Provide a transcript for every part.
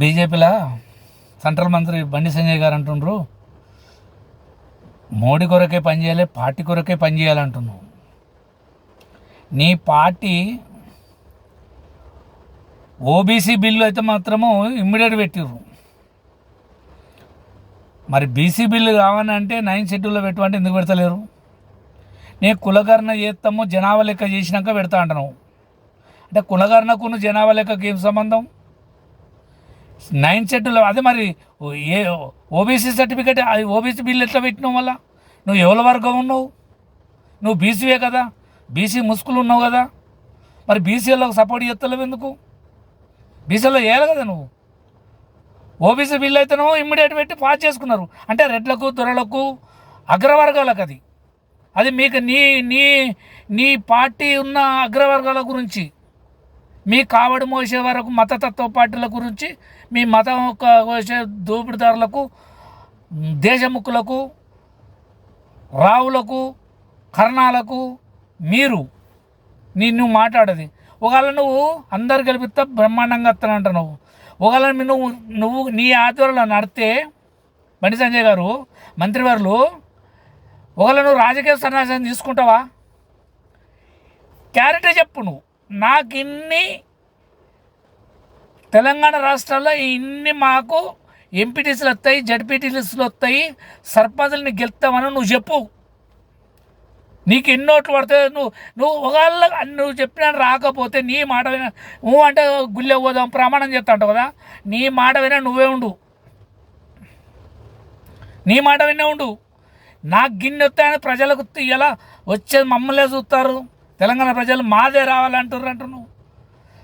బీజేపీలో సెంట్రల్ మంత్రి బండి సంజయ్ గారు అంటుండ్రు మోడీ కొరకే పనిచేయాలి పార్టీ కొరకే పనిచేయాలంటున్నావు నీ పార్టీ ఓబీసీ బిల్లు అయితే మాత్రము ఇమ్మీడియట్ పెట్టిర్రు. మరి బీసీ బిల్లు కావాలంటే నైన్ షెడ్యూల్లో పెట్టమంటే ఎందుకు పెడతలేరు? నేను కులకరణ చేస్తాము జనాభా లెక్క చేసినాక పెడతా అంటున్నావు. అంటే కులకరణకు జనాభా లెక్కకి ఏం సంబంధం? నైన్ షెడ్యూల్ అదే మరి ఓ- ఏ ఓబీసీ సర్టిఫికేట్ అది ఓబీసీ బిల్లు ఎట్లా పెట్టినావు మళ్ళా? నువ్వు ఎవరి వర్గం ఉన్నావు? నువ్వు బీసీవే కదా? బీసీ ముసుగులు ఉన్నావు కదా? మరి బీసీలకు సపోర్ట్ చేస్తలేవు ఎందుకు? బీసీలో వేయాలి కదా నువ్వు? ఓబీసీ బిల్లు అయితేనో ఇమ్మీడియట్ పెట్టి పాస్ చేసుకున్నారు. అంటే రెడ్లకు దొరలకు అగ్రవర్గాలకు అది. అది మీకు నీ నీ నీ పార్టీ ఉన్న అగ్రవర్గాల గురించి. మీ కావడి మోసే వరకు మతతత్వ పార్టీల గురించి మీ మతం యొక్క మోసే దోపిడిదారులకు దేశముక్కులకు రావులకు కర్ణాలకు మీరు నిన్ను నువ్వు మాట్లాడేది. ఒకవేళ నువ్వు అందరు గెలిపిస్తా బ్రహ్మాండంగా వస్తానంట నువ్వు. ఒకవేళ నువ్వు నువ్వు నీ ఆధ్వర్యంలో నడితే బండి సంజయ్ గారు మంత్రివర్లు ఒకవేళ నువ్వు రాజకీయ సన్యాసం తీసుకుంటావా? క్యారెక్టర్ చెప్పు నువ్వు. నాకు ఇన్ని తెలంగాణ రాష్ట్రాల్లో ఇన్ని మాకు ఎంపీటీసీలు వస్తాయి జడ్పీటీసీలు వస్తాయి సర్పంచులని గెలుస్తామని నువ్వు చెప్పు. నీకు ఎన్ని ఓట్లు పడతాయి నువ్వు నువ్వు ఒకవేళ నువ్వు చెప్పినా రాకపోతే నీ మాట విన నువ్వు అంటే గుళ్ళె పోదాం ప్రమాణం చేస్తా కదా? నీ మాట వినా నువ్వే ఉండు. నీ మాట వినే ఉండు. నాకు గిన్నె వస్తాయని ప్రజలకు ఇలా వచ్చేది మమ్మల్నే చూస్తారు? తెలంగాణ ప్రజలు మాదే రావాలంటారు అంటున్నావు. నువ్వు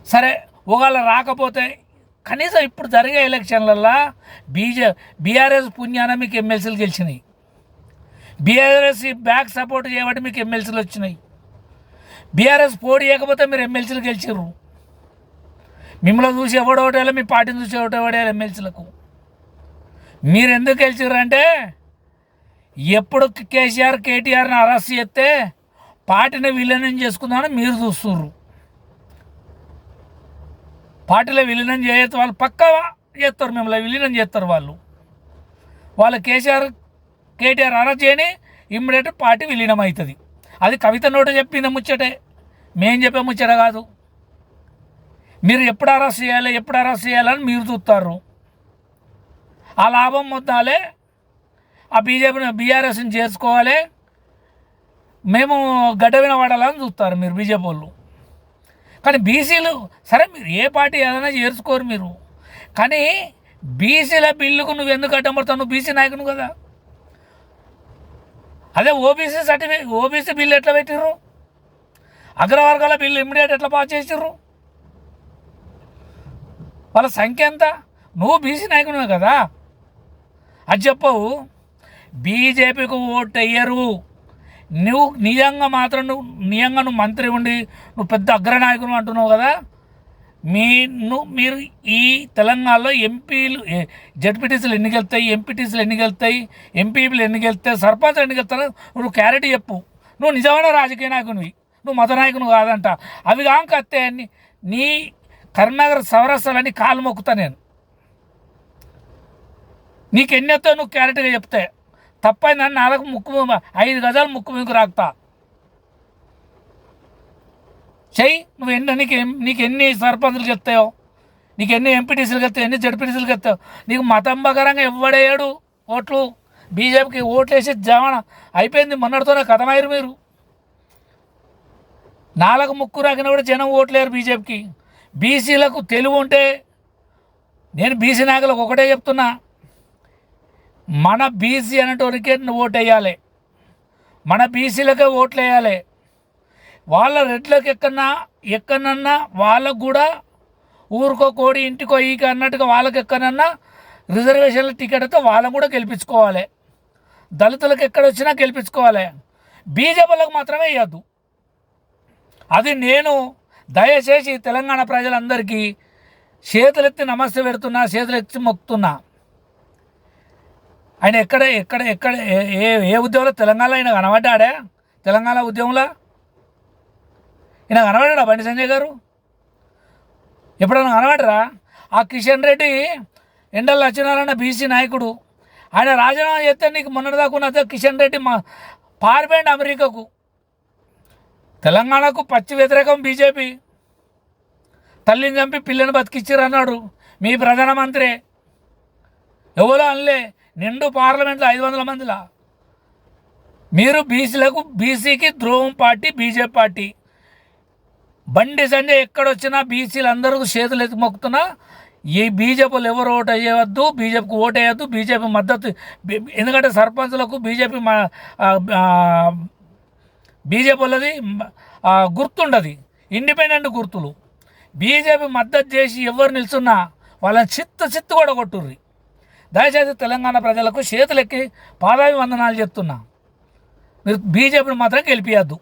సరే ఒకవేళ రాకపోతే కనీసం ఇప్పుడు జరిగే ఎలక్షన్లల్లో బీజే బీఆర్ఎస్ పుణ్యాన మీకు ఎమ్మెల్సీలు గెలిచినాయి. బీఆర్ఎస్ బ్యాక్ సపోర్ట్ చేయబట్టి మీకు ఎమ్మెల్సీలు వచ్చినాయి. బీఆర్ఎస్ పోటీ చేయకపోతే మీరు ఎమ్మెల్సీలు గెలిచారు మిమ్మల్ని చూసి ఎవడోటేలా మీ పార్టీని చూసి ఎవడోటేలా ఎమ్మెల్సీలకు. మీరు ఎందుకు గెలిచారు అంటే ఎప్పుడు కేసీఆర్ కేటీఆర్ని అరెస్ట్ చేస్తే పార్టీని విలీనం చేసుకుందామని మీరు చూస్తున్నారు పార్టీలో విలీనం చేయొచ్చు వాళ్ళు పక్కా చేస్తారు మిమ్మల్ని విలీనం చేస్తారు వాళ్ళు. వాళ్ళు కేసీఆర్ కేటీఆర్ అరెస్ట్ చేయని ఇమ్మీడియట్ పార్టీ విలీనం అవుతుంది. అది కవిత నోట చెప్పిన ముచ్చటే. మేం చెప్పే ముచ్చట కాదు. మీరు ఎప్పుడు అరెస్ట్ చేయాలి ఎప్పుడు అరెస్ట్ చేయాలని మీరు చూస్తారు. ఆ లాభం మొత్తాలే ఆ బీజేపీని బీఆర్ఎస్ని చేసుకోవాలి. మేము గడ్డ వినబడాలని చూస్తారు మీరు బీజేపీ వాళ్ళు. కానీ బీసీలు సరే మీరు ఏ పార్టీ ఏదైనా చేర్చుకోరు మీరు. కానీ బీసీల బిల్లుకు నువ్వు ఎందుకు అడ్డమడతావు నువ్వు బీసీ నాయకును కదా. అదే ఓబీసీ సర్టిఫికేట్ ఓబీసీ బిల్లు ఎట్లా పెట్టిర్రు? అగ్రవర్గాల బిల్లు ఇమ్మీడియట్ ఎట్లా పాస్ చేసిర్రు? వాళ్ళ సంఖ్య ఎంత? నువ్వు బీసీ నాయకునివే కదా. అది చెప్పవు. బీజేపీకి ఓటు అయ్యరు నువ్వు నిజంగా మాత్రం నువ్వు నిజంగా నువ్వు మంత్రి ఉండి నువ్వు పెద్ద అగ్రనాయకుడు అంటున్నావు కదా? మీ మీరు ఈ తెలంగాణలో ఎంపీలు జడ్పీటీసీలు ఎన్ని గెలుతాయి ఎంపీటీసీలు ఎన్ని గెలుతాయి ఎంపీలు ఎన్ని గెలుతాయి సర్పంచ్ ఎన్ని గెలుతారు నువ్వు క్లారిటీ చెప్పు. నువ్వు నిజమైన రాజకీయ నాయకునివి. నువ్వు మత నాయకుని కాదంట. అవి కాకత్తే నీ- కరీంనగర్ సవరస్తాలని కాలు మొక్కుతా నేను. నీకు ఎన్ని నువ్వు క్లారిటీగా చెప్తే. తప్పైందని నాలుగు ముక్కు ఐదు గజాలు ముక్కు మీకు రాకుతా. చెయ్యి నువ్వు ఎన్ని నీకు నీకు ఎన్ని సర్పంచులు గెలుతాయో నీకు ఎన్ని ఎంపీటీసీలు గెలుతాయి ఎన్ని జడ్పీటీసీలు గెలుతావు నీకు మతం ప్రకారంగా ఇవ్వడేయడు ఓట్లు. బీజేపీకి ఓట్లు వేసి జమన అయిపోయింది మొన్నటితోనే కథమయ్యారు మీరు. నాలుగు ముక్కు రాకిన కూడా జనం ఓట్లేరు బీజేపీకి. బీసీలకు తెలివి ఉంటే నేను బీసీ నాయకులకు ఒకటే చెప్తున్నా. మన బీసీ అనేటోనికే ఓటు వేయాలి మన బీసీలకే ఓట్లు వేయాలి వాళ్ళ రెడ్లకు ఎక్కడన్నా ఎక్కడన్నా వాళ్ళకు కూడా ఊరికో కోడి ఇంటికో ఈక అన్నట్టుగా వాళ్ళకి ఎక్కడన్నా రిజర్వేషన్ల టికెట్తో వాళ్ళని కూడా గెలిపించుకోవాలి. దళితులకు ఎక్కడ వచ్చినా గెలిపించుకోవాలి. బీజేపీలకు మాత్రమే వేయద్దు. అది నేను దయచేసి తెలంగాణ ప్రజలందరికీ చేతులెత్తి నమస్తే పెడుతున్నా చేతులెత్తి మొక్కుతున్నా. ఆయన ఎక్కడ ఎక్కడ ఎక్కడ ఏ- ఏ ఏ ఉద్యమంలో తెలంగాణలో ఆయన కనబడ్డాడే? తెలంగాణ ఉద్యమంలో? ఈయన కనబడ్డా బండి సంజయ్ గారు? ఎప్పుడైనా కనబడరా ఆ కిషన్ రెడ్డి ఎండల లక్ష్మీనారాయణ బీసీ నాయకుడు. ఆయన రాజీనామా చేస్తే నీకు మొన్నటిదాకా ఉన్న కిషన్ రెడ్డి మా పారిపోయింది అమెరికాకు. తెలంగాణకు పచ్చి వ్యతిరేకం బీజేపీ. తల్లిని చంపి పిల్లని బతికిచ్చిర్రు అన్నాడు మీ ప్రధానమంత్రి. ఎవరో అనలే. నిండు పార్లమెంట్లో ఐదు వందల మందిలా? మీరు బీసీలకు బీసీకి ద్రోహం party BJP party. Bandi Sanjay ఎక్కడొచ్చినా బీసీలు అందరూ చేతులు ఎత్తి మొక్కుతున్నా ఈ బీజేపీలు ఎవరు ఓటు వేయవద్దు బీజేపీకి ఓటు వేయద్దు బీజేపీ మద్దతు ఎందుకంటే సర్పంచులకు బీజేపీ బీజేపీ వాళ్ళది గుర్తుండదు ఇండిపెండెంట్ గుర్తులు. బీజేపీ మద్దతు చేసి ఎవరు నిల్చున్నా వాళ్ళని చిత్త చిత్తు కూడా కొట్టుర్రి. దయచేసి తెలంగాణ ప్రజలకు చేతులెక్కి పాదాభివందనాలు చెప్తున్నా. మీరు బీజేపీని మాత్రం గెలిపియద్దు.